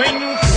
ਮੈਨੂੰ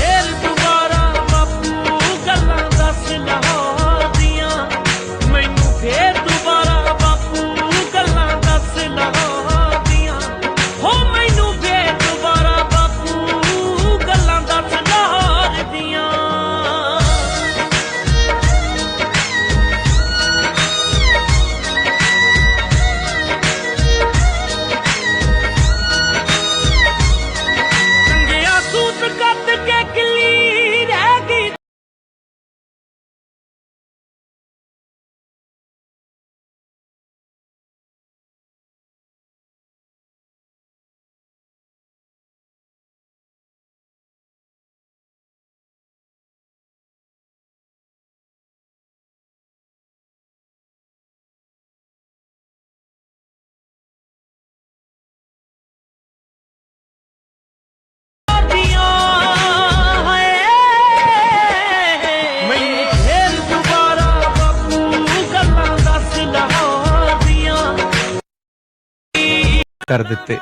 ਕਰ ਦਿੱਤੇ।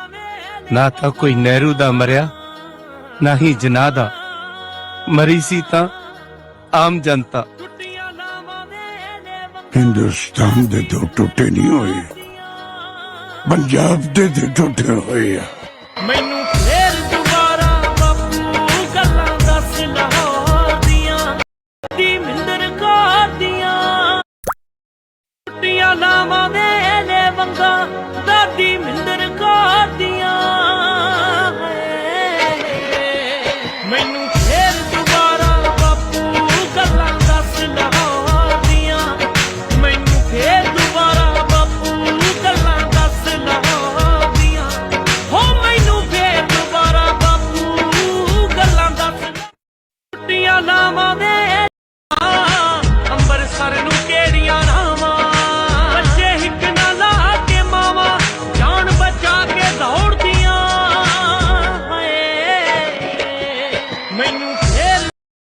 ਨਾ ਤਾਂ ਕੋਈ ਨਹਿਰੂ ਦਾ ਮਰਿਆ ਨਾ ਹੀ ਜਨਾਹ ਦਾ। ਮਰੀ ਸੀ ਤਾਂ ਆਮ ਜਨਤਾ। ਦੇ ਹਿੰਦੁਸਤਾਨ ਦੇ ਦੋ ਟੁੱਟੇ ਨਹੀਂ ਹੋਏ ਪੰਜਾਬ ਦੇ ਤੇ ਟੁੱਟੇ ਹੋਏ ਆ। ਮੈਨੂੰ ਫੇਰ ਦੁਬਾਰਾ ਬਾਪੂ ਗੱਲਾਂ ਦੱਸ ਲਾਹੌਰ ਦੀਆਂ ਦੀ ਮਿੰਦਰ ਕੌਰ ਦੀਆਂ। ਟੁੱਟੀਆਂ ਨਾਵਾਂ ਦੇ ਨੇ ਵੰਗਾ